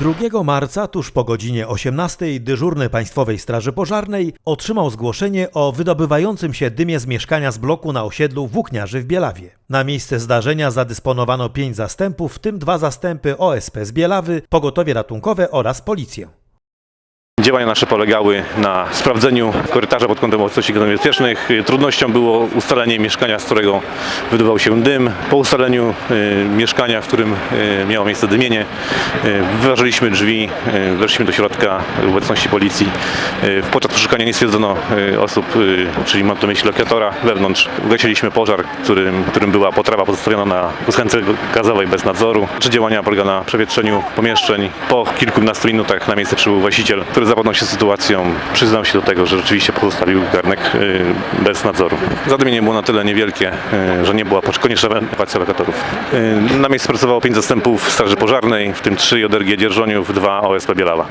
2 marca, tuż po godzinie 18, dyżurny Państwowej Straży Pożarnej otrzymał zgłoszenie o wydobywającym się dymie z mieszkania z bloku na osiedlu Włókniarzy w Bielawie. Na miejsce zdarzenia zadysponowano pięć zastępów, w tym dwa zastępy OSP z Bielawy, pogotowie ratunkowe oraz policję. Działania nasze polegały na sprawdzeniu korytarza pod kątem obecności niebezpiecznych. Trudnością było ustalenie mieszkania, z którego wydobywał się dym. Po ustaleniu y, mieszkania, w którym y, miało miejsce dymienie, y, wyważyliśmy drzwi, weszliśmy do środka w obecności policji. Podczas przeszukania nie stwierdzono osób, czyli mam tu myśli lokatora wewnątrz. Ugasiliśmy pożar, którym, którym była potrawa pozostawiona na kuchence gazowej bez nadzoru. Nasze działania polega na przewietrzeniu pomieszczeń. Po kilkunastu minutach na miejsce przybył właściciel, który zapoznał się sytuacją. Przyznał się do tego, że rzeczywiście pozostawił garnek y, bez nadzoru. Zadymienie było na tyle niewielkie, y, że nie była konieczna ewakuacja lokatorów. Y, Na miejscu pracowało pięć zastępów Straży Pożarnej, w tym trzy JRG Dzierżoniów, dwa OSP Bielawa.